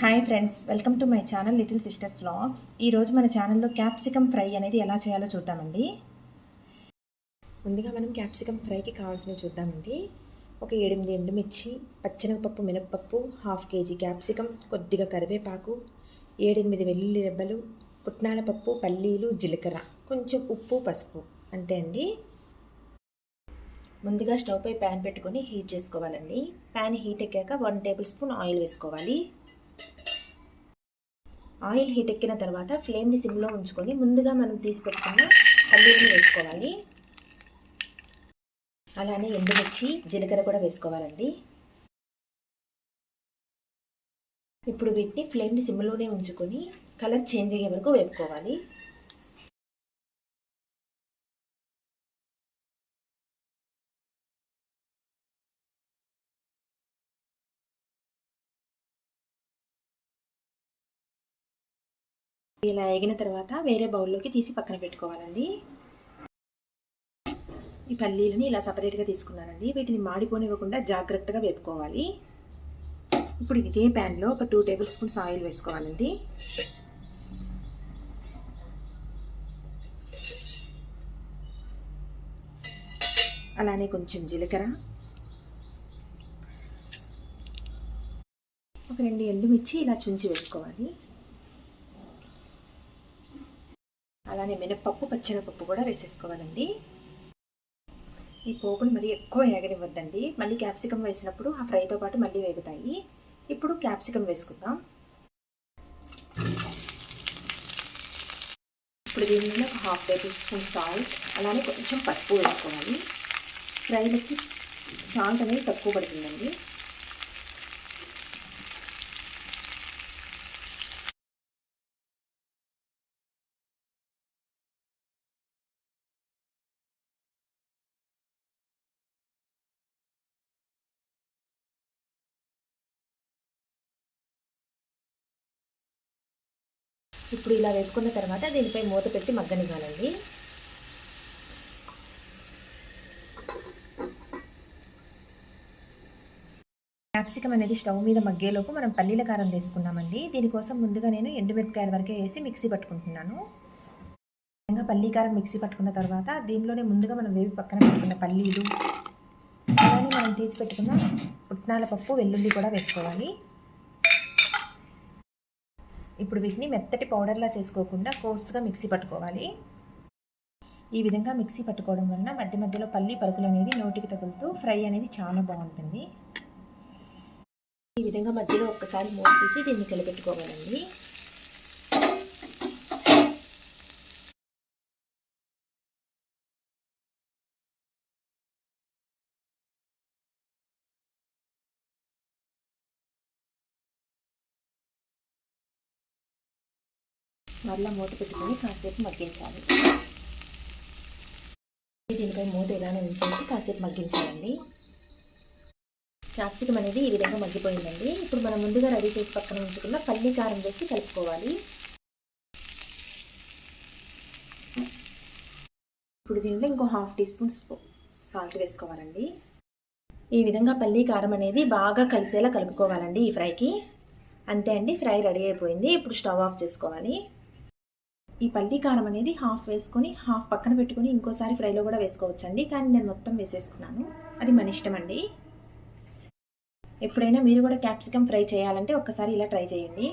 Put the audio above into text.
Hi friends welcome to my channel little sisters vlogs. ఈరోజు మన ఛానల్లో క్యాప్సికమ్ ఫ్రై అనేది ఎలా చేయాలో చూద్దామండి. ముందుగా మనం క్యాప్సికమ్ ఫ్రైకి కావాల్సినవి చూద్దామండి. ఒక ఏడెనిమిది ఎండుమిర్చి పచ్చెనగపప్పు మినప్పప్పు హాఫ్ కేజీ క్యాప్సికమ్ కొద్దిగా కరివేపాకు ఏడెనిమిది వెల్లుల్లి రెబ్బలు పుట్నాల పప్పు పల్లీలు జీలకర్ర కొంచెం ఉప్పు పసుపు. అంతే అండి. ముందుగా స్టవ్పై ప్యాన్ పెట్టుకొని హీట్ చేసుకోవాలండి. ప్యాన్ హీట్ ఎక్కాక వన్ టేబుల్ స్పూన్ ఆయిల్ వేసుకోవాలి. ఆయిల్ హీట్ ఎక్కిన తర్వాత ఫ్లేమ్ని సిమ్లో ఉంచుకొని ముందుగా మనం తీసి పెట్టుకున్న వేసుకోవాలి. అలానే ఎండుమిర్చి జీలకర్ర కూడా వేసుకోవాలండి. ఇప్పుడు వీటిని ఫ్లేమ్ని సిమ్లోనే ఉంచుకొని కలర్ చేంజ్ అయ్యే వరకు వేపుకోవాలి. ఇలా ఎగిన తర్వాత వేరే బౌల్లోకి తీసి పక్కన పెట్టుకోవాలండి. ఈ పల్లీలని ఇలా సపరేట్గా తీసుకున్నానండి. వీటిని మాడిపోనివ్వకుండా జాగ్రత్తగా వేపుకోవాలి. ఇప్పుడు ఇదే ప్యాన్లో ఒక టూ టేబుల్ స్పూన్స్ ఆయిల్ వేసుకోవాలండి. అలానే కొంచెం జీలకర్ర. ఒక రెండు ఎండుమిర్చి ఇలా చుంచి వేసుకోవాలి. అలానే మినప్పప్పు పచ్చెనపప్పు కూడా వేసేసుకోవాలండి. ఈ పోపుని మరి ఎక్కువ ఎగరివ్వద్దండి మళ్ళీ క్యాప్సికమ్ వేసినప్పుడు ఆ ఫ్రైతో పాటు మళ్ళీ వేగుతాయి. ఇప్పుడు క్యాప్సికమ్ వేసుకుందాం. ఇప్పుడు దీని మీద ఒక హాఫ్ టేబుల్ స్పూన్ సాల్ట్ అలానే కొంచెం పసుపు వేసుకోవాలి. ఫ్రైలకి సాల్ట్ అనేది తక్కువ పడుతుందండి. ఇప్పుడు ఇలా వేపుకున్న తర్వాత దీనిపై మూత పెట్టి మగ్గనివ్వాలండి. క్యాప్సికమ్ అనేది స్టవ్ మీద మగ్గేలోపు మనం పల్లీల కారం వేసుకున్నామండి. దీనికోసం ముందుగా నేను ఎండుమిరపకాయల వరకే వేసి మిక్సీ పట్టుకుంటున్నాను. ఇంకా పల్లీ కారం మిక్సీ పట్టుకున్న తర్వాత దీనిలోనే ముందుగా మనం వేవి పక్కన పెట్టుకున్న పల్లీలు అలానే మనం తీసి పెట్టుకున్న పుట్నాల పప్పు వెల్లుల్లి కూడా వేసుకోవాలి. ఇప్పుడు వీటిని మెత్తటి పౌడర్లా చేసుకోకుండా కోర్స్గా మిక్సీ పట్టుకోవాలి. ఈ విధంగా మిక్సీ పట్టుకోవడం వలన మధ్య మధ్యలో పల్లి పలుకులు అనేవి నోటికి తగులుతూ ఫ్రై అనేది చాలా బాగుంటుంది. ఈ విధంగా మధ్యలో ఒక్కసారి మూత తీసి దీన్ని కలిపెట్టుకోవాలండి. మరలా మూత పెట్టుకొని కాసేపు మగ్గించాలి. దీనిపై మూత ఇలానే ఉంచేసి కాసేపు మగ్గించాలండి. క్యాప్సికం అనేది ఈ విధంగా మగ్గిపోయిందండి. ఇప్పుడు మనం ముందుగా రెడీ చేసి పక్కన ఉంచుకున్న పల్లి కారం వేసి కలుపుకోవాలి. ఇప్పుడు దీంట్లో ఇంకో హాఫ్ టీ స్పూన్ సాల్ట్ వేసుకోవాలండి. ఈ విధంగా పల్లి కారం అనేది బాగా కలిసేలా కలుపుకోవాలండి ఈ ఫ్రైకి. అంతే అండి ఫ్రై రెడీ అయిపోయింది. ఇప్పుడు స్టవ్ ఆఫ్ చేసుకోవాలి. ఈ పల్లి కారం అనేది హాఫ్ వేసుకొని హాఫ్ పక్కన పెట్టుకొని ఇంకోసారి ఫ్రైలో కూడా వేసుకోవచ్చండి. కానీ నేను మొత్తం వేసేసుకున్నాను. అది మన ఇష్టం అండి ఎప్పుడైనా మీరు కూడా క్యాప్సికమ్ ఫ్రై చేయాలంటే ఒక్కసారి ఇలా ట్రై చేయండి.